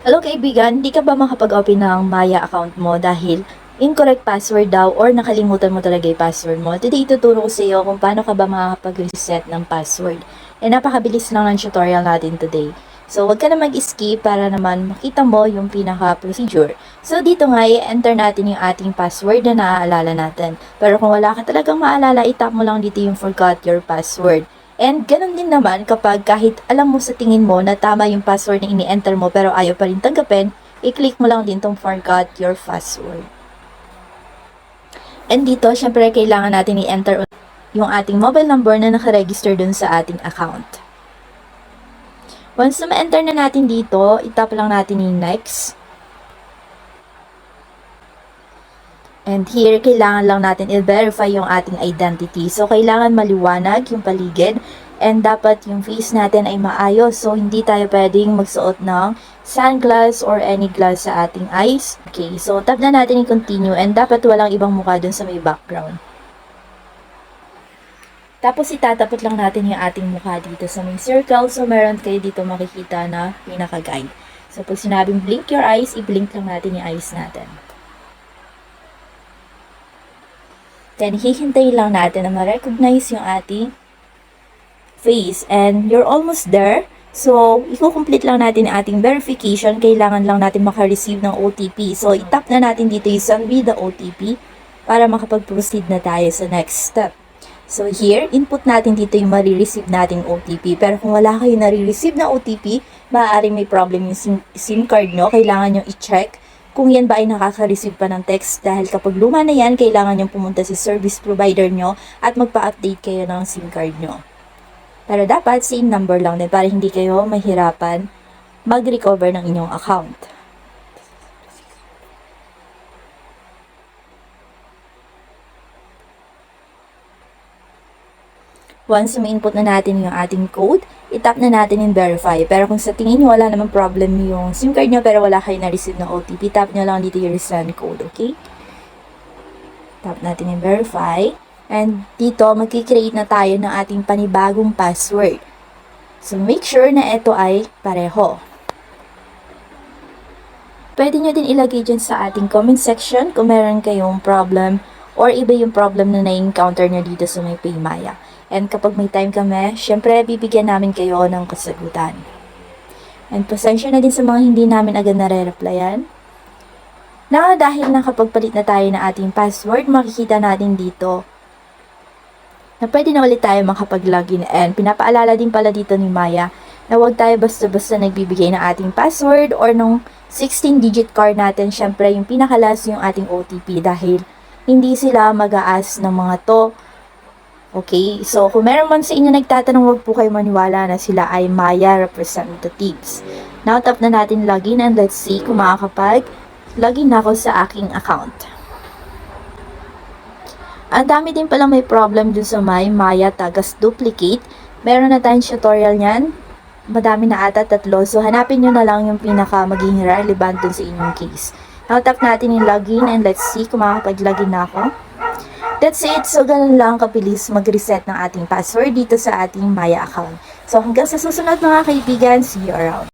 Hello kaibigan, di ka ba makapag-open ng Maya account mo dahil incorrect password daw or nakalimutan mo talaga yung password mo? Today ituturo ko sa iyo kung paano ka ba makakapag-reset ng password. E napakabilis lang ng tutorial natin today. So, wag ka na mag-skip para naman makita mo yung pinaka-procedure. So, dito nga, i-enter natin yung ating password na naaalala natin. Pero kung wala ka talagang maalala, itap mo lang dito yung forgot your password. And ganun din naman kapag kahit alam mo sa tingin mo na tama yung password na ini-enter mo pero ayaw pa rin tanggapin, i-click mo lang din tong forgot your password. And dito, syempre kailangan natin i-enter yung ating mobile number na nakaregister dun sa ating account. Once na ma-enter na natin dito, itap lang natin yung next. And here, kailangan lang natin i-verify yung ating identity. So, kailangan maliwanag yung paligid and dapat yung face natin ay maayos. So, hindi tayo pwedeng magsuot ng sunglass or any glass sa ating eyes. Okay, so tap na natin yung continue and dapat walang ibang mukha dun sa may background. Tapos itatapot lang natin yung ating mukha dito sa may circle. So meron kayo dito makikita na pinaka-guide. So pag sinabing blink your eyes, i-blink lang natin yung eyes natin. Then hihintayin lang natin na ma-recognize yung ating face. And you're almost there. So, i-complete lang natin ating verification. Kailangan lang natin makareceive ng OTP. So, itap na natin dito yung send me the OTP para makapag-proceed na tayo sa next step. So here, input natin dito yung marireceive nating OTP. Pero kung wala kayo nare-receive na OTP, maaaring may problem yung SIM, SIM card nyo. Kailangan nyo i-check kung yan ba ay nakaka-receive pa ng text. Dahil kapag luma na yan, kailangan nyo pumunta sa service provider nyo at magpa-update kayo ng SIM card nyo. Pero dapat same number lang din para hindi kayo mahirapan mag-recover ng inyong account. Once ma-input na natin yung ating code, itap na natin yung verify. Pero kung sa tingin nyo wala namang problem yung SIM card nyo pero wala kayo na-receive ng OTP, tap nyo lang dito yung resend code, okay? Tap natin yung verify. And dito, magkikreate na tayo ng ating panibagong password. So, make sure na ito ay pareho. Pwede nyo din ilagay dyan sa ating comment section kung meron kayong problem or iba yung problem na na-encounter nyo dito sa may Paymaya. And kapag may time kami, syempre bibigyan namin kayo ng kasagutan. And pasensya na din sa mga hindi namin agad nare-replyan. Na dahil nakapagpalit na tayo ng ating password, makikita natin dito na pwede na ulit tayo makapag-login and pinapaalala din pala dito ni Maya na huwag tayo basta-basta nagbibigay ng ating password or nung 16-digit card natin, syempre yung pinakalas yung ating OTP dahil hindi sila mag-aas ng mga to. Okay, so kung meron man sa inyo nagtatanong, huwag po kayo maniwala na sila ay Maya representatives. Now, tap na natin login and let's see kung makakapag login na ako sa aking account. Ang dami din pala may problem dun sa may Maya Tagas Duplicate. Meron na tayong tutorial niyan. Madami na ata tatlo. So, hanapin nyo na lang yung pinaka magiging relevant dun sa inyong case. Now, tap natin yung login and let's see kung makakapag-login na ako. That's it. So, ganun lang kabilis mag-reset ng ating password dito sa ating Maya account. So, hanggang sa susunod mga kaibigan, see you around.